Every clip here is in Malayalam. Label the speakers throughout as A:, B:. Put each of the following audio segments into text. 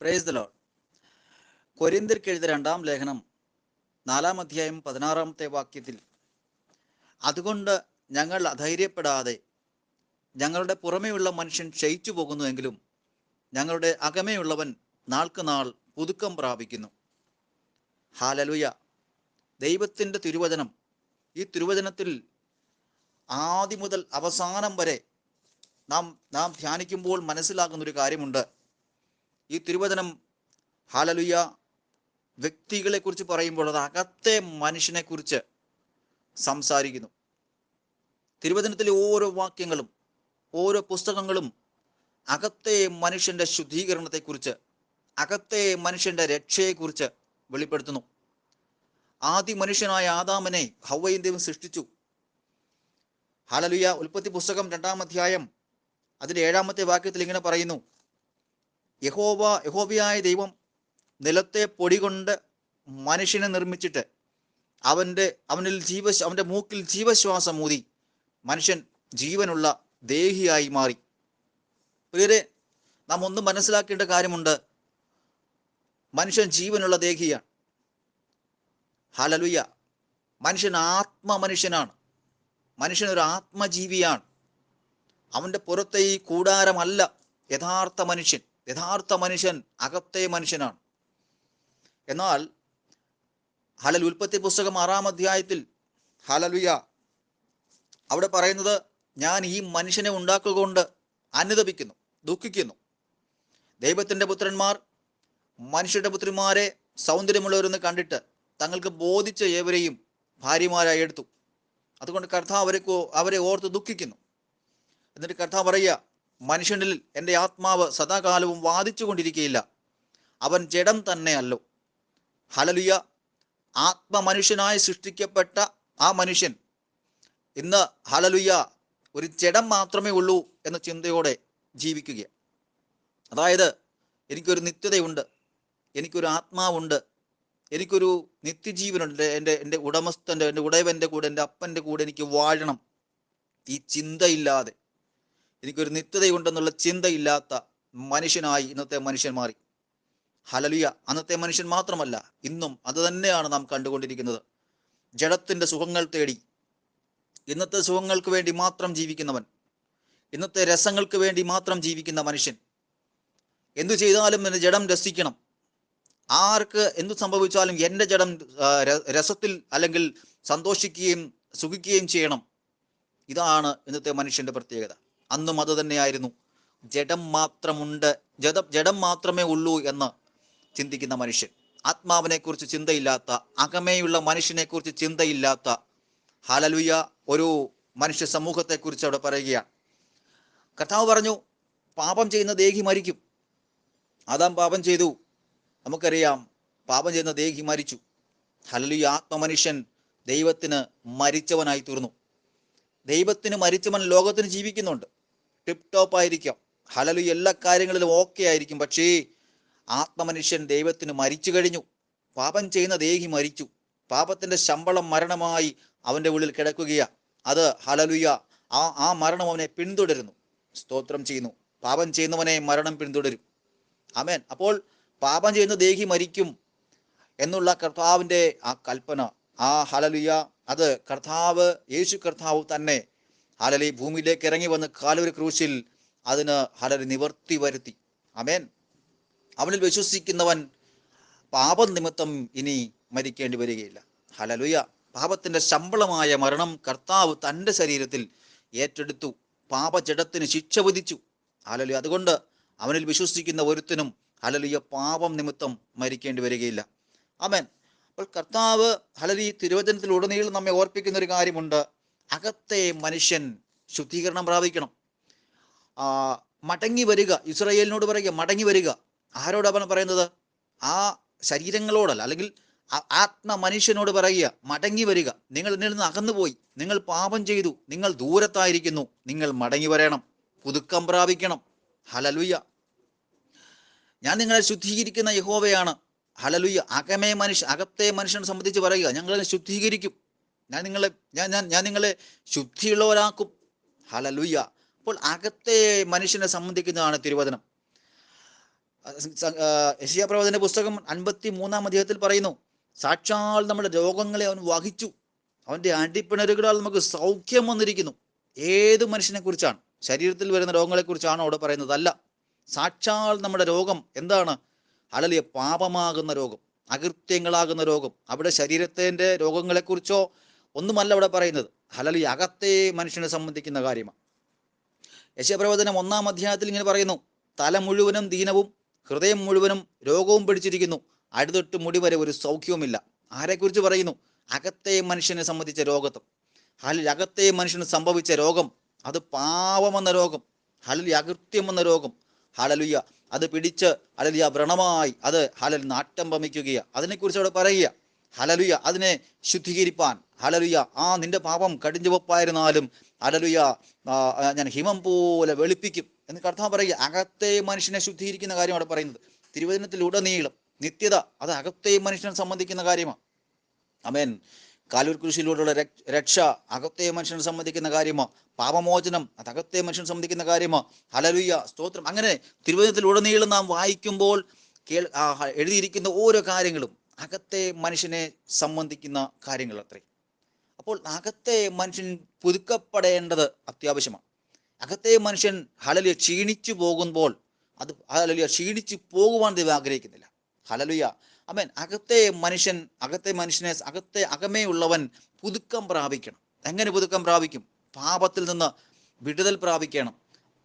A: പ്രേസ് ദ ലോഡ് കൊരിന്തിർക്ക് എഴുതിയ രണ്ടാം ലേഖനം നാലാം അധ്യായം പതിനാറാമത്തെ വാക്യത്തിൽ അതുകൊണ്ട് ഞങ്ങൾ അധൈര്യപ്പെടാതെ ഞങ്ങളുടെ പുറമേയുള്ള മനുഷ്യൻ ക്ഷയിച്ചു പോകുന്നുവെങ്കിലും ഞങ്ങളുടെ അകമേയുള്ളവൻ നാൾക്ക് നാൾ പുതുക്കം പ്രാപിക്കുന്നു. ഹാലലുയ ദൈവത്തിന്റെ തിരുവചനം ഈ തിരുവചനത്തിൽ ആദ്യം മുതൽ അവസാനം വരെ നാം നാം ധ്യാനിക്കുമ്പോൾ മനസ്സിലാക്കുന്ന ഒരു കാര്യമുണ്ട്. ഈ തിരുവചനം ഹാലലുയ വ്യക്തികളെ കുറിച്ച് പറയുമ്പോൾ അത് അകത്തെ മനുഷ്യനെ കുറിച്ച് സംസാരിക്കുന്നു. തിരുവചനത്തിലെ ഓരോ വാക്യങ്ങളും ഓരോ പുസ്തകങ്ങളും അകത്തെ മനുഷ്യന്റെ ശുദ്ധീകരണത്തെ കുറിച്ച് അകത്തെ മനുഷ്യന്റെ രക്ഷയെ കുറിച്ച് വെളിപ്പെടുത്തുന്നു. ആദ്യ മനുഷ്യനായ ആദാമനെ ഹൗവയും ദൈവം സൃഷ്ടിച്ചു. ഹാലലുയ ഉൽപ്പത്തി പുസ്തകം രണ്ടാം അധ്യായം അതിന്റെ ഏഴാമത്തെ വാക്യത്തിൽ ഇങ്ങനെ പറയുന്നു യഹോവ യഹോവയായ ദൈവം നിലത്തെ പൊടി കൊണ്ട് മനുഷ്യനെ നിർമ്മിച്ചിട്ട് അവന്റെ അവനിൽ ജീവ അവന്റെ മൂക്കിൽ ജീവശ്വാസം ഊതി മനുഷ്യൻ ജീവനുള്ള ദേഹിയായി മാറി. പ്രിയരെ നാം ഒന്ന് മനസ്സിലാക്കേണ്ട കാര്യമുണ്ട്. മനുഷ്യൻ ജീവനുള്ള ദേഹിയാണ്. ഹലലുയ മനുഷ്യൻ ആത്മ മനുഷ്യനാണ് മനുഷ്യൻ ഒരു ആത്മജീവിയാണ്. അവന്റെ പുറത്തെ ഈ കൂടാരമല്ല യഥാർത്ഥ മനുഷ്യൻ. യഥാർത്ഥ മനുഷ്യൻ അകത്തെ മനുഷ്യനാണ്. എന്നാൽ ഹലൽ ഉൽപ്പത്തി പുസ്തകം ആറാം അധ്യായത്തിൽ ഹലലുയ അവിടെ പറയുന്നത് ഞാൻ ഈ മനുഷ്യനെ ഉണ്ടാക്കുകൊണ്ട് അനുദപിക്കുന്നു ദുഃഖിക്കുന്നു. ദൈവത്തിന്റെ പുത്രന്മാർ മനുഷ്യരുടെ പുത്രന്മാരെ സൗന്ദര്യമുള്ളവരെന്ന് കണ്ടിട്ട് തങ്ങൾക്ക് ബോധിച്ച ഏവരെയും ഭാര്യമാരായി എടുത്തു. അതുകൊണ്ട് കർത്താവ് അവരെ അവരെ ഓർത്ത് ദുഃഖിക്കുന്നു. എന്നിട്ട് കർത്താവ് പറയുക മനുഷ്യനിൽ എന്റെ ആത്മാവ് സദാകാലവും വാദിച്ചു കൊണ്ടിരിക്കുകയില്ല അവൻ ജഡം തന്നെയല്ലോ ഹലലുയ ആത്മമനുഷ്യനായി സൃഷ്ടിക്കപ്പെട്ട ആ മനുഷ്യൻ ഇന്ന് ഹലലുയ ഒരു ജഡം മാത്രമേ ഉള്ളൂ എന്ന ചിന്തയോടെ ജീവിക്കുക. അതായത് എനിക്കൊരു നിത്യതയുണ്ട് എനിക്കൊരു ആത്മാവുണ്ട് എനിക്കൊരു നിത്യജീവനുണ്ട് എന്റെ എന്റെ ഉടമസ്ഥന്റെ എന്റെ ഉടയവന്റെ കൂടെ എന്റെ അപ്പന്റെ കൂടെ എനിക്ക് വാഴണം. ഈ ചിന്തയില്ലാതെ. എനിക്കൊരു നിത്യതയുണ്ടെന്നുള്ള ചിന്തയില്ലാത്ത മനുഷ്യനായി ഇന്നത്തെ മനുഷ്യൻ മാറി. ഹലലിയ അന്നത്തെ മനുഷ്യൻ മാത്രമല്ല ഇന്നും അത് തന്നെയാണ് നാം കണ്ടുകൊണ്ടിരിക്കുന്നത്. ജഡത്തിന്റെ സുഖങ്ങൾ തേടി ഇന്നത്തെ സുഖങ്ങൾക്ക് വേണ്ടി മാത്രം ജീവിക്കുന്നവൻ ഇന്നത്തെ രസങ്ങൾക്ക് വേണ്ടി മാത്രം ജീവിക്കുന്ന മനുഷ്യൻ എന്തു ചെയ്താലും എന്റെ ജഡം രസിക്കണം. ആർക്ക് എന്തു സംഭവിച്ചാലും എന്റെ ജഡം രസത്തിൽ അല്ലെങ്കിൽ സന്തോഷിക്കുകയും സുഖിക്കുകയും ചെയ്യണം. ഇതാണ് ഇന്നത്തെ മനുഷ്യന്റെ പ്രത്യേകത. അന്നും അത് തന്നെയായിരുന്നു. ജഡം മാത്രമുണ്ട് ജഡം ജഡം മാത്രമേ ഉള്ളൂ എന്ന് ചിന്തിക്കുന്ന മനുഷ്യൻ. ആത്മാവിനെ കുറിച്ച് ചിന്തയില്ലാത്ത അകമേയുള്ള മനുഷ്യനെ കുറിച്ച് ചിന്തയില്ലാത്ത ഹാലലുയ ഒരു മനുഷ്യ സമൂഹത്തെക്കുറിച്ച് അവിടെ പറയുകയാണ്. കർത്താവ് പറഞ്ഞു പാപം ചെയ്യുന്ന ദേഹി മരിക്കും. ആദാം പാപം ചെയ്തു. നമുക്കറിയാം പാപം ചെയ്യുന്ന ദേഹി മരിച്ചു. ഹലലുയ ആത്മമനുഷ്യൻ ദൈവത്തിന് മരിച്ചവനായി തീർന്നു. ദൈവത്തിന് മരിച്ചവൻ ലോകത്തിന് ജീവിക്കുന്നുണ്ട്. ടിപ് ടോപ്പ് ആയിരിക്കാം. ഹലലു എല്ലാ കാര്യങ്ങളിലും ഓക്കെ ആയിരിക്കും. പക്ഷേ ആത്മമനുഷ്യൻ ദൈവത്തിന് മരിച്ചു കഴിഞ്ഞു. പാപം ചെയ്യുന്ന ദേഹി മരിച്ചു. പാപത്തിന്റെ ശമ്പളം മരണമായി അവന്റെ ഉള്ളിൽ കിടക്കുകയാ. അത് ഹലലുയ ആ ആ മരണം അവനെ പിന്തുടരുന്നു. സ്തോത്രം ചെയ്യുന്നു. പാപം ചെയ്യുന്നവനെ മരണം പിന്തുടരും. അമേൻ അപ്പോൾ പാപം ചെയ്യുന്ന ദേഹി മരിക്കും എന്നുള്ള കർത്താവിന്റെ ആ കൽപ്പന ആ ഹലലുയ അത് കർത്താവ് യേശു കർത്താവ് തന്നെ ഹലലി ഭൂമിയിലേക്ക് ഇറങ്ങി വന്ന് കാലൊരു ക്രൂശിൽ അതിന് ഹലലി നിവർത്തി വരുത്തി. അമേൻ അവനിൽ വിശ്വസിക്കുന്നവൻ പാപം നിമിത്തം ഇനി മരിക്കേണ്ടി വരികയില്ല. ഹലലുയ പാപത്തിന്റെ ശമ്പളമായ മരണം കർത്താവ് തന്റെ ശരീരത്തിൽ ഏറ്റെടുത്തു. പാപജടത്തിന് ശിക്ഷ വിധിച്ചു. ഹലലു അതുകൊണ്ട് അവനിൽ വിശ്വസിക്കുന്ന ഒരുത്തിനും ഹലലിയ പാപം നിമിത്തം മരിക്കേണ്ടി വരികയില്ല. അമേൻ അപ്പോൾ കർത്താവ് ഹലലി തിരുവചനത്തിൽ ഉടനീളം നമ്മെ ഓർപ്പിക്കുന്ന ഒരു കാര്യമുണ്ട്. അകത്തെ മനുഷ്യൻ ശുദ്ധീകരണം പ്രാപിക്കണം. മടങ്ങി വരിക. ഇസ്രയേലിനോട് പറയുക മടങ്ങി വരിക. ആരോട് അവൻ പറയുന്നത്? ആ ശരീരങ്ങളോടല്ല അല്ലെങ്കിൽ ആത്മ മനുഷ്യനോട് പറയുക മടങ്ങി വരിക. നിങ്ങൾ എന്നിൽ നിന്ന് അകന്നുപോയി. നിങ്ങൾ പാപം ചെയ്തു. നിങ്ങൾ ദൂരത്തായിരിക്കുന്നു. നിങ്ങൾ മടങ്ങി വരണം. പുതുക്കം പ്രാപിക്കണം. ഹലലുയ്യ ഞാൻ നിങ്ങളെ ശുദ്ധീകരിക്കുന്ന യഹോവയാണ്. ഹലലുയ്യ അകമേ മനുഷ്യ അകത്തെ മനുഷ്യനെ സംബന്ധിച്ച് പറയുക. ഞങ്ങളെ ശുദ്ധീകരിക്കും. ഞാൻ നിങ്ങളെ ഞാൻ ഞാൻ ഞാൻ നിങ്ങളെ ശുദ്ധിയുള്ളവരാക്കും. ഹലലുയ്യ അപ്പോൾ അകത്തെ മനുഷ്യനെ സംബന്ധിക്കുന്നതാണ് തിരുവചനം. യശിയ പ്രവചന പുസ്തകം അൻപത്തി മൂന്നാം അധ്യായത്തിൽ പറയുന്നു സാക്ഷാൽ നമ്മുടെ രോഗങ്ങളെ അവൻ വഹിച്ചു. അവന്റെ അടിപ്പിണരുകളാൽ നമുക്ക് സൗഖ്യം വന്നിരിക്കുന്നു. ഏത് മനുഷ്യനെ കുറിച്ചാണ്? ശരീരത്തിൽ വരുന്ന രോഗങ്ങളെ കുറിച്ചാണോ അവിടെ പറയുന്നത്? അല്ല. സാക്ഷാൽ നമ്മുടെ രോഗം എന്താണ്? അലലിയ പാപമാകുന്ന രോഗം അകൃത്യങ്ങളാകുന്ന രോഗം. അവിടെ ശരീരത്തിന്റെ രോഗങ്ങളെക്കുറിച്ചോ ഒന്നുമല്ല അവിടെ പറയുന്നത്. ഹലലി അകത്തെ മനുഷ്യനെ സംബന്ധിക്കുന്ന കാര്യമാണ്. യശപ്രവചനം ഒന്നാം അധ്യായത്തിൽ ഇങ്ങനെ പറയുന്നു. തല മുഴുവനും ദീനവും ഹൃദയം മുഴുവനും രോഗവും പിടിച്ചിരിക്കുന്നു. അടുത്തൊട്ട് മുടി വരെ ഒരു സൗഖ്യവുമില്ല. ആരെക്കുറിച്ച് പറയുന്നു? അകത്തെ മനുഷ്യനെ സംബന്ധിച്ച രോഗത്വം. ഹലിൽ അകത്തെ മനുഷ്യന് സംഭവിച്ച രോഗം അത് പാവമെന്ന രോഗം. ഹലലി അകൃത്യം എന്ന രോഗം. ഹലലുയ്യ അത് പിടിച്ച് ഹലലിയ വ്രണമായി അത് ഹലൽ നാട്ടം ഭമിക്കുകയ അതിനെക്കുറിച്ച് അവിടെ പറയുക ഹലലുയ അതിനെ ശുദ്ധീകരിപ്പാൻ. ഹലലുയ ആ നിന്റെ പാപം കടിഞ്ചുവപ്പായിരുന്നാലും ഹലലുയ ഞാൻ ഹിമം പോലെ വെളുപ്പിക്കും. എന്ന് കർത്താവ് പറയുക അകത്തെ മനുഷ്യനെ ശുദ്ധീകരിക്കുന്ന കാര്യം അവിടെ പറയുന്നത്. തിരുവചനത്തിലുടനീളം നിത്യത അത് അകത്തെ മനുഷ്യനെ സംബന്ധിക്കുന്ന കാര്യമാണ്. അമേൻ കാലൂർ കൃഷിയിലൂടെയുള്ള രക്ഷ- രക്ഷ അകത്തെ മനുഷ്യനെ സംബന്ധിക്കുന്ന കാര്യമോ. പാപമോചനം അത് അകത്തെ മനുഷ്യനെ സംബന്ധിക്കുന്ന കാര്യമോ. ഹലലുയ്യ സ്തോത്രം. അങ്ങനെ തിരുവചനത്തിലുടനീളം നാം വായിക്കുമ്പോൾ കേൾ എഴുതിയിരിക്കുന്ന ഓരോ കാര്യങ്ങളും അകത്തെ മനുഷ്യനെ സംബന്ധിക്കുന്ന കാര്യങ്ങൾ അത്രേ. അപ്പോൾ അകത്തെ മനുഷ്യൻ പുതുക്കപ്പെടേണ്ടത് അത്യാവശ്യമാണ്. അകത്തെ മനുഷ്യൻ ഹലലിയ ക്ഷീണിച്ചു പോകുമ്പോൾ അത് ഹലലിയ ക്ഷീണിച്ചു പോകുവാൻ ദൈവം ആഗ്രഹിക്കുന്നില്ല. ഹലലുയ അമേൻ അകത്തെ മനുഷ്യൻ അകത്തെ മനുഷ്യനെ അകത്തെ അകമേ ഉള്ളവൻ പുതുക്കം പ്രാപിക്കണം. എങ്ങനെ പുതുക്കം പ്രാപിക്കും? പാപത്തിൽ നിന്ന് വിടുതൽ പ്രാപിക്കണം.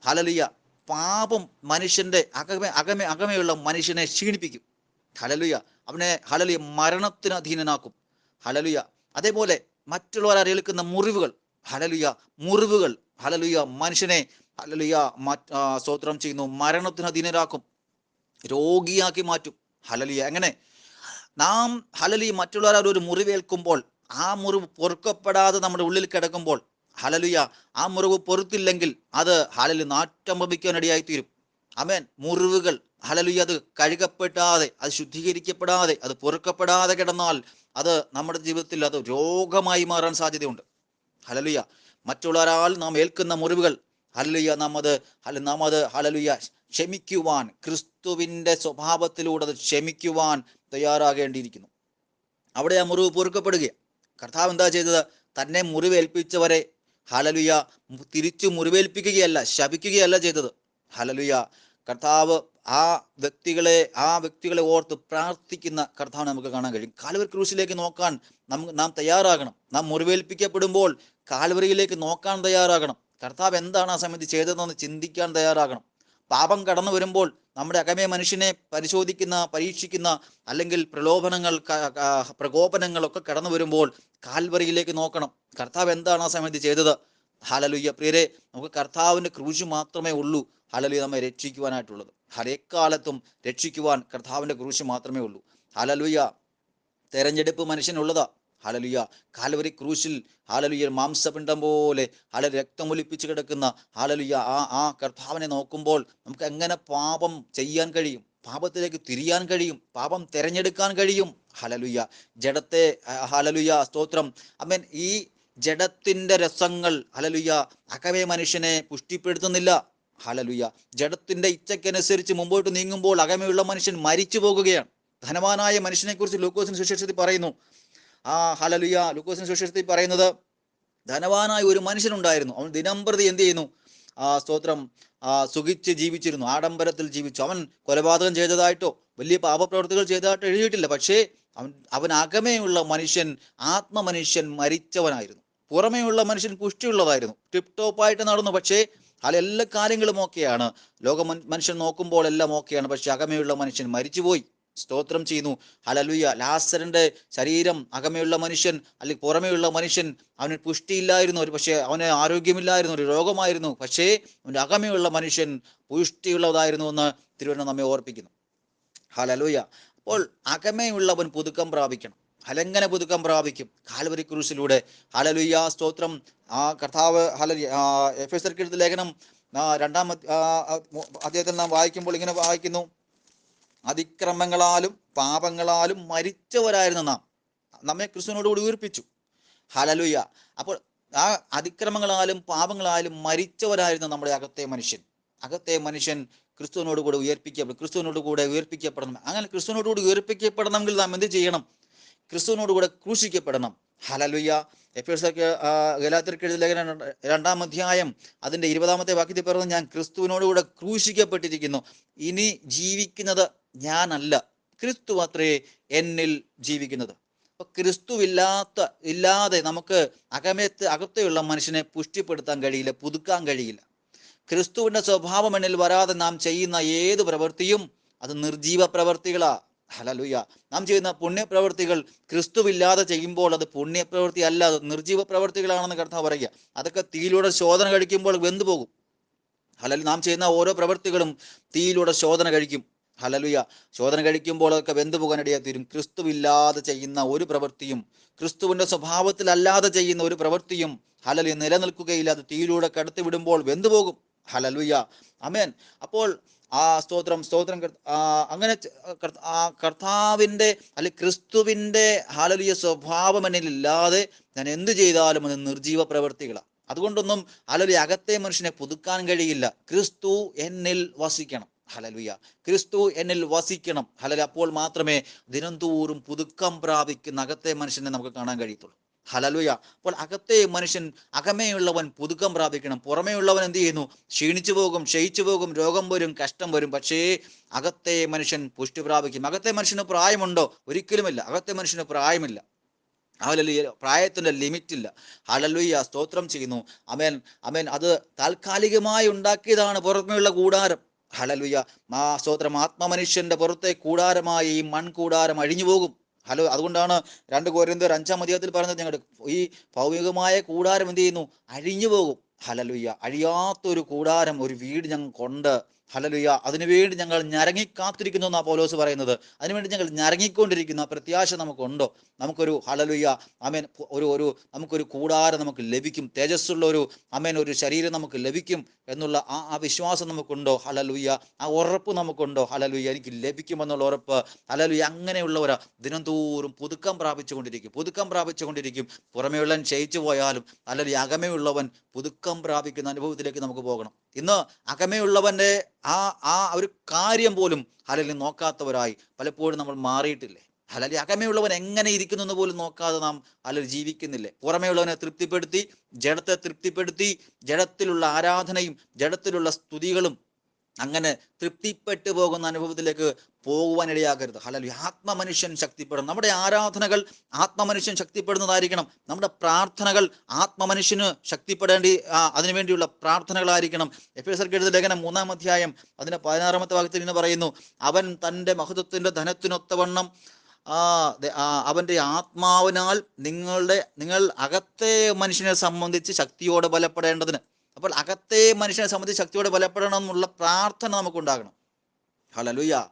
A: ഹലലിയ പാപം മനുഷ്യന്റെ അകമേ അകമേ അകമേയുള്ള മനുഷ്യനെ ക്ഷീണിപ്പിക്കും. ഹലലുയ അവനെ ഹലലിയ മരണത്തിന് അധീനനാക്കും. ഹലലുയ അതേപോലെ മറ്റുള്ളവർ അറിയിക്കുന്ന മുറിവുകൾ. ഹലലുയ മുറിവുകൾ. ഹലലുയ മനുഷ്യനെ ഹലലുയ സ്വോത്രം ചെയ്യുന്നു. മരണത്തിന് അധീനരാക്കും. രോഗിയാക്കി മാറ്റും. ഹലലിയ എങ്ങനെ? നാം ഹലലി മറ്റുള്ളവർ ഒരു മുറിവേൽക്കുമ്പോൾ ആ മുറിവ് പൊറുക്കപ്പെടാതെ നമ്മുടെ ഉള്ളിൽ കിടക്കുമ്പോൾ ഹലലുയ ആ മുറിവ് പൊറുത്തില്ലെങ്കിൽ അത് ഹലലി ഭവിക്കാനിടയായി തീരും അമേൻ മുറിവുകൾ. ഹലലുയ അത് കഴുകപ്പെടാതെ അത് ശുദ്ധീകരിക്കപ്പെടാതെ അത് പൊറുക്കപ്പെടാതെ കിടന്നാൽ അത് നമ്മുടെ ജീവിതത്തിൽ അത് രോഗമായി മാറാൻ സാധ്യതയുണ്ട്. ഹലലുയ്യ മറ്റുള്ളവരാൽ നാം ഏൽക്കുന്ന മുറിവുകൾ ഹലലുയ്യ നാം അത് ഹല നാം അത് ഹലലുയ്യ ക്ഷമിക്കുവാൻ ക്രിസ്തുവിന്റെ സ്വഭാവത്തിലൂടെ അത് ക്ഷമിക്കുവാൻ തയ്യാറാകേണ്ടിയിരിക്കുന്നു. അവിടെ ആ മുറിവ് പൊറുക്കപ്പെടുകയാണ്. കർത്താവ് എന്താ ചെയ്തത്? തന്നെ മുറിവേൽപ്പിച്ചവരെ ഹലലുയ തിരിച്ചു മുറിവേൽപ്പിക്കുകയല്ല ശപിക്കുകയല്ല ചെയ്തത്. ഹലലുയ കർത്താവ് ആ വ്യക്തികളെ ആ വ്യക്തികളെ ഓർത്ത് പ്രാർത്ഥിക്കുന്ന കർത്താവ് നമുക്ക് കാണാൻ കഴിയും. കാൽവരി ക്രൂശിലേക്ക് നോക്കാൻ നമുക്ക് നാം തയ്യാറാകണം. നാം മുറിവേൽപ്പിക്കപ്പെടുമ്പോൾ കാൽവരിയിലേക്ക് നോക്കാൻ തയ്യാറാകണം. കർത്താവ് എന്താണ് ആ സമയത്ത് ചെയ്തതെന്ന് ചിന്തിക്കാൻ തയ്യാറാകണം. പാപം കടന്നു വരുമ്പോൾ നമ്മുടെ അകമേ മനുഷ്യനെ പരിശോധിക്കുന്ന പരീക്ഷിക്കുന്ന അല്ലെങ്കിൽ പ്രലോഭനങ്ങൾ പ്രകോപനങ്ങളൊക്കെ കടന്നു വരുമ്പോൾ കാൽവറിയിലേക്ക് നോക്കണം. കർത്താവ് എന്താണ് ആ സമയത്ത് ചെയ്തത്? ഹലലുയ്യ. പ്രിയരെ നമുക്ക് കർത്താവിന്റെ ക്രൂശ് മാത്രമേ ഉള്ളൂ ഹലലുയ നമ്മെ രക്ഷിക്കുവാനായിട്ടുള്ളത്. ഹരേക്കാലത്തും രക്ഷിക്കുവാൻ കർത്താവിന്റെ ക്രൂശ് മാത്രമേ ഉള്ളൂ. ഹലലുയ തെരഞ്ഞെടുപ്പ് മനുഷ്യനുള്ളതാ. ഹലലുയ കാലവരി ക്രൂശിൽ ഹാലലുയ മാംസപിണ്ഡം പോലെ ഹല രക്തമൊലിപ്പിച്ച് കിടക്കുന്ന ഹാലലുയ ആ ആ കർത്താവിനെ നോക്കുമ്പോൾ നമുക്ക് എങ്ങനെ പാപം ചെയ്യാൻ കഴിയും? പാപത്തിലേക്ക് തിരിയാൻ കഴിയും? പാപം തിരഞ്ഞെടുക്കാൻ കഴിയും? ഹലലുയ ജഡത്തെ ഹലലുയ സ്തോത്രം. അമ്മൻ ഈ ജഡത്തിന്റെ രസങ്ങൾ ഹലലുയ അകവേ മനുഷ്യനെ പുഷ്ടിപ്പെടുത്തുന്നില്ല. ഹലലുയ ജഡത്തിന്റെ ഇച്ഛയ്ക്കനുസരിച്ച് മുമ്പോട്ട് നീങ്ങുമ്പോൾ അകമയുള്ള മനുഷ്യൻ മരിച്ചു പോകുകയാണ്. ധനവാനായ മനുഷ്യനെ കുറിച്ച് ലൂക്കോസിന് സുശേഷത്തിൽ പറയുന്നു. ആ ഹലലുയ ലൂക്കോസിന് സുശേഷത്തിൽ പറയുന്നത് ധനവാനായ ഒരു മനുഷ്യനുണ്ടായിരുന്നു. അവൻ ദിനംപ്രതി എന്ത് ചെയ്യുന്നു? ആ സ്തോത്രം ആ സുഖിച്ച് ജീവിച്ചിരുന്നു. ആഡംബരത്തിൽ ജീവിച്ചു. അവൻ കൊലപാതകം ചെയ്തതായിട്ടോ വലിയ പാപപ്രവർത്തികൾ ചെയ്തതായിട്ടോ എഴുതിയിട്ടില്ല. പക്ഷേ അവൻ അവൻ അകമേയുള്ള മനുഷ്യൻ ആത്മമനുഷ്യൻ മരിച്ചവനായിരുന്നു. പുറമേയുള്ള മനുഷ്യൻ പുഷ്ടിയുള്ളതായിരുന്നു ടിപ് ടോപ്പായിട്ട് നടന്നു. പക്ഷേ അല്ല എല്ലാ കാര്യങ്ങളും ഓക്കെയാണ്. ലോക മനുഷ്യൻ നോക്കുമ്പോൾ എല്ലാം ഓക്കെയാണ്. പക്ഷെ അകമയുള്ള മനുഷ്യൻ മരിച്ചുപോയി. സ്തോത്രം ചെയ്യുന്നു. ഹലലുയ ലാസറിന്റെ ശരീരം അകമയുള്ള മനുഷ്യൻ അല്ലെങ്കിൽ പുറമേയുള്ള മനുഷ്യൻ അവന് പുഷ്ടിയില്ലായിരുന്നു. ഒരു പക്ഷേ അവന് ആരോഗ്യമില്ലായിരുന്നു. ഒരു രോഗമായിരുന്നു. പക്ഷേ അവന്റെ അകമയുള്ള മനുഷ്യൻ പുഷ്ടിയുള്ളതായിരുന്നു എന്ന് തിരുവനന്തപുരം നമ്മെ ഓർപ്പിക്കുന്നു. ഹലലുയ അപ്പോൾ അകമയുള്ളവൻ പുതുക്കം പ്രാപിക്കണം. ഹലെങ്ങനെ പുതുക്കം പ്രാപിക്കും. കാൽവരി ക്രൂശിലൂടെ. ഹലലുയ്യ സ്തോത്രം. ആ കർത്താവ് ഹലലി എഫ് എസ് ലേഖനം. രണ്ടാം അധ്യായത്തിൽ നാം വായിക്കുമ്പോൾ ഇങ്ങനെ വായിക്കുന്നു. അതിക്രമങ്ങളാലും പാപങ്ങളാലും മരിച്ചവരായിരുന്നു നാം. നമ്മെ ക്രിസ്തുവിനോടുകൂടി ഉയർപ്പിച്ചു. ഹലലുയ്യ അപ്പോൾ ആ അതിക്രമങ്ങളാലും പാപങ്ങളാലും മരിച്ചവരായിരുന്നു നമ്മുടെ അകത്തെ മനുഷ്യൻ. അകത്തെ മനുഷ്യൻ ക്രിസ്തുവിനോട് കൂടെ ഉയർപ്പിക്കപ്പെടും. ക്രിസ്തുവിനോട് കൂടെ ഉയർപ്പിക്കപ്പെടണം. അങ്ങനെ ക്രിസ്തുവിനോട് കൂടി ഉയർപ്പിക്കപ്പെടണമെങ്കിൽ നാം എന്ത് ചെയ്യണം? ക്രിസ്തുവിനോട് കൂടെ ക്രൂശിക്കപ്പെടണം ഹലലുയ്യ എഫേഴ്സൊക്കെ ഗലാത്തിർക്ക് ലേഖനം രണ്ട് അധ്യായം അതിന്റെ ഇരുപതാമത്തെ വാക്യത്തിൽ പറഞ്ഞു ഞാൻ ക്രിസ്തുവിനോട് കൂടെ ക്രൂശിക്കപ്പെട്ടിരിക്കുന്നു. ഇനി ജീവിക്കുന്നത് ഞാനല്ല. ക്രിസ്തു അത്രേ എന്നിൽ ജീവിക്കുന്നത്. അപ്പൊ ക്രിസ്തുവില്ലാത്ത ഇല്ലാതെ നമുക്ക് അകമേത്ത് അകത്തെയുള്ള മനുഷ്യനെ പുഷ്ടിപ്പെടുത്താൻ കഴിയില്ല പുതുക്കാൻ കഴിയില്ല. ക്രിസ്തുവിന്റെ സ്വഭാവം എന്നിൽ വരാതെ നാം ചെയ്യുന്ന ഏത് പ്രവൃത്തിയും അത് നിർജീവ പ്രവൃത്തികളാ. ഹലലുയ്യ നാം ചെയ്യുന്ന പുണ്യപ്രവൃത്തികൾ ക്രിസ്തുവില്ലാതെ ചെയ്യുമ്പോൾ അത് പുണ്യപ്രവൃത്തി അല്ല അത് നിർജീവ പ്രവൃത്തികളാണെന്ന് കർത്താവ് പറയുക. അതൊക്കെ തീയിലൂടെ ശോധന കഴിക്കുമ്പോൾ വെന്തു പോകും. ഹലൽ നാം ചെയ്യുന്ന ഓരോ പ്രവൃത്തികളും തീയിലൂടെ ശോധന കഴിക്കും. ഹലലുയ ശോധന കഴിക്കുമ്പോൾ അതൊക്കെ വെന്തു പോകാനിടയായി തീരും. ക്രിസ്തുവില്ലാതെ ചെയ്യുന്ന ഒരു പ്രവൃത്തിയും ക്രിസ്തുവിന്റെ സ്വഭാവത്തിലല്ലാതെ ചെയ്യുന്ന ഒരു പ്രവൃത്തിയും ഹലലി നിലനിൽക്കുകയില്ല. അത് തീയിലൂടെ കടത്തി വിടുമ്പോൾ വെന്തു പോകും. ഹലലുയ അമേൻ അപ്പോൾ ആ സ്തോത്രം സ്തോത്രം അങ്ങനെ ച- കർത്ത- ആ കർത്താവിന്റെ അല്ലെ ക്രിസ്തുവിന്റെ ഹാലലിയ സ്വഭാവം എന്നിലില്ലാതെ ഞാൻ എന്ത് ചെയ്താലും അത് നിർജീവ പ്രവൃത്തികളാണ് അതുകൊണ്ടൊന്നും ഹലലി അകത്തെ മനുഷ്യനെ പുതുക്കാൻ കഴിയില്ല. ക്രിസ്തു എന്നിൽ വസിക്കണം. ഹലലുയ. ക്രിസ്തു എന്നിൽ വസിക്കണം. ഹലല അപ്പോൾ മാത്രമേ ദിനംതോറും പുതുക്കം പ്രാപിക്കുന്ന അകത്തെ മനുഷ്യനെ നമുക്ക് കാണാൻ കഴിയത്തുള്ളൂ. ഹലലുയ അപ്പോൾ അകത്തെ മനുഷ്യൻ അകമേയുള്ളവൻ പുതുക്കം പ്രാപിക്കണം. പുറമേയുള്ളവൻ എന്ത് ചെയ്യുന്നു? ക്ഷീണിച്ചു പോകും ക്ഷയിച്ചു പോകും രോഗം വരും കഷ്ടം വരും. പക്ഷേ അകത്തെ മനുഷ്യൻ പുഷ്ടി പ്രാപിക്കും. അകത്തെ മനുഷ്യന് പ്രായമുണ്ടോ? ഒരിക്കലുമില്ല. അകത്തെ മനുഷ്യന് പ്രായമില്ല. ഹലലുയ പ്രായത്തിന്റെ ലിമിറ്റ് ഇല്ല ഹലലുയ്യ സ്തോത്രം ചെയ്യുന്നു. അമേൻ. അമേൻ. അത് താൽക്കാലികമായി ഉണ്ടാക്കിയതാണ് പുറമേയുള്ള കൂടാരം. ഹലലുയ്യ മാ സ്തോത്രം. ആത്മമനുഷ്യന്റെ പുറത്തെ കൂടാരമായി ഈ മൺകൂടാരം അഴിഞ്ഞു പോകും ഹലോ അതുകൊണ്ടാണ് രണ്ട് കോരിന്തർ അഞ്ചാം അധ്യായത്തിൽ പറഞ്ഞത് ഞങ്ങളുടെ ഈ ഭൗമികമായ കൂടാരം എന്ത് ചെയ്യുന്നു? അഴിഞ്ഞു പോകും. ഹലലുയ്യ അഴിയാത്തൊരു കൂടാരം ഒരു വീട് ഞങ്ങൾക്കുണ്ട് ഹലലുയ്യ അതിനുവേണ്ടി ഞങ്ങൾ ഞരങ്ങി കാത്തിരിക്കുന്നു എന്നാ പൗലോസ് പറയുന്നത്. അതിനുവേണ്ടി ഞങ്ങൾ ഞരങ്ങിക്കൊണ്ടിരിക്കുന്ന പ്രത്യാശ നമുക്കുണ്ടോ? നമുക്കൊരു ഹലലുയ അമേൻ ഒരു ഒരു നമുക്കൊരു കൂടാരം നമുക്ക് ലഭിക്കും. തേജസ്സുള്ള ഒരു അമേൻ ഒരു ശരീരം നമുക്ക് ലഭിക്കും എന്നുള്ള ആ ആ വിശ്വാസം നമുക്കുണ്ടോ? ഹലലുയ ആ ഉറപ്പ് നമുക്കുണ്ടോ? ഹലലുയ എനിക്ക് ലഭിക്കുമെന്നുള്ള ഉറപ്പ്. ഹലലുയ അങ്ങനെയുള്ളവർ ദിനംതോറും പുതുക്കം പ്രാപിച്ചുകൊണ്ടിരിക്കും. പുതുക്കം പ്രാപിച്ചുകൊണ്ടിരിക്കും. പുറമെയുള്ളവൻ ക്ഷയിച്ചു പോയാലും അല്ലെങ്കിൽ അകമയുള്ളവൻ പുതുക്കം പ്രാപിക്കുന്ന അനുഭവത്തിലേക്ക് നമുക്ക് പോകണം. ഇന്ന് അകമയുള്ളവന്റെ ആ ആ ഒരു കാര്യം പോലും ഹലലിൽ നോക്കാത്തവരായി പലപ്പോഴും നമ്മൾ മാറിയിട്ടില്ലേ? ഹലലി അകമയുള്ളവൻ എങ്ങനെ ഇരിക്കുന്നു എന്ന് പോലും നോക്കാതെ നാം ഹലൽ ജീവിക്കുന്നില്ലേ? പുറമെയുള്ളവനെ തൃപ്തിപ്പെടുത്തി ജഡത്തെ തൃപ്തിപ്പെടുത്തി ജഡത്തിലുള്ള ആരാധനയും ജഡത്തിലുള്ള സ്തുതികളും അങ്ങനെ തൃപ്തിപ്പെട്ടു പോകുന്ന അനുഭവത്തിലേക്ക് പോകുവാൻ പോകുവാനിടയാകരുത് ഹലോ ആത്മമനുഷ്യൻ ശക്തിപ്പെടണം നമ്മുടെ ആരാധനകൾ ആത്മമനുഷ്യൻ ശക്തിപ്പെടുന്നതായിരിക്കണം. നമ്മുടെ പ്രാർത്ഥനകൾ ആത്മമനുഷ്യന് ശക്തിപ്പെടേണ്ടി അതിനുവേണ്ടിയുള്ള പ്രാർത്ഥനകളായിരിക്കണം. എഫ് എസ് എഴുതിയ ലേഖനം മൂന്നാം അധ്യായം അതിന്റെ പതിനാറാമത്തെ വാക്യത്തിൽ ഇന്ന് പറയുന്നു. അവൻ തന്റെ മഹത്വത്തിന്റെ ധനത്തിനൊത്തവണ്ണം അവന്റെ ആത്മാവിനാൽ നിങ്ങളുടെ നിങ്ങൾ അകത്തെ മനുഷ്യനെ സംബന്ധിച്ച് ശക്തിയോടെ ബലപ്പെടേണ്ടതിന് അപ്പോൾ അകത്തെ മനുഷ്യനെ സംബന്ധിച്ച് ശക്തിയോടെ ബലപ്പെടണം എന്നുള്ള പ്രാർത്ഥന നമുക്കുണ്ടാകണം. ഹലലുയ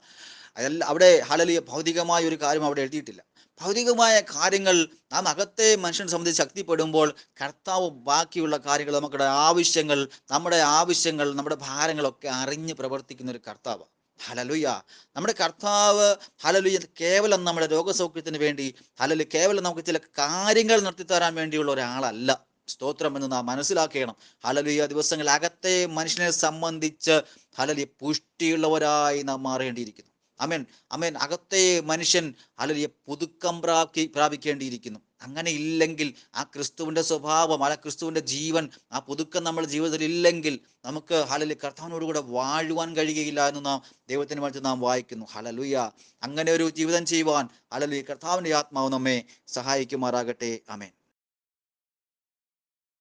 A: അതല്ല അവിടെ ഹലലുയ ഭൗതികമായ ഒരു കാര്യം അവിടെ എഴുതിയിട്ടില്ല. ഭൗതികമായ കാര്യങ്ങൾ നാം അകത്തെ മനുഷ്യനെ സംബന്ധിച്ച് ശക്തിപ്പെടുമ്പോൾ കർത്താവ് ബാക്കിയുള്ള കാര്യങ്ങൾ നമ്മുടെ ആവശ്യങ്ങൾ നമ്മുടെ ആവശ്യങ്ങൾ നമ്മുടെ ഭാരങ്ങളൊക്കെ അറിഞ്ഞ് പ്രവർത്തിക്കുന്ന ഒരു കർത്താവ്. ഹലലുയ നമ്മുടെ കർത്താവ് ഹലലുയ കേവലം നമ്മുടെ രോഗസൗഖ്യത്തിന് വേണ്ടി ഹലലു കേവലം നമുക്ക് ചില കാര്യങ്ങൾ നടത്തിത്തരാൻ വേണ്ടിയുള്ള ഒരാളല്ല. സ്തോത്രം എന്ന് നാം മനസ്സിലാക്കണം. ഹലലുയ ദിവസങ്ങൾ അകത്തെ മനുഷ്യനെ സംബന്ധിച്ച് ഹലലി പുഷ്ടിയുള്ളവരായി നാം മാറേണ്ടിയിരിക്കുന്നു. അമേൻ അമേൻ അകത്തെ മനുഷ്യൻ ഹലലിയെ പുതുക്കം പ്രാപി പ്രാപിക്കേണ്ടിയിരിക്കുന്നു. അങ്ങനെ ഇല്ലെങ്കിൽ ആ ക്രിസ്തുവിന്റെ സ്വഭാവം അല്ല ക്രിസ്തുവിന്റെ ജീവൻ ആ പുതുക്കം നമ്മുടെ ജീവിതത്തിൽ ഇല്ലെങ്കിൽ നമുക്ക് ഹലലി കർത്താവിനോട് കൂടെ വാഴുവാൻ കഴിയുകയില്ല എന്ന് നാം ദൈവത്തിന് മറിച്ച് നാം വായിക്കുന്നു. ഹലലുയ അങ്ങനെ ഒരു ജീവിതം ചെയ്യുവാൻ ഹലലി കർത്താവിന്റെ ആത്മാവ് നമ്മെ സഹായിക്കുമാറാകട്ടെ. അമേൻ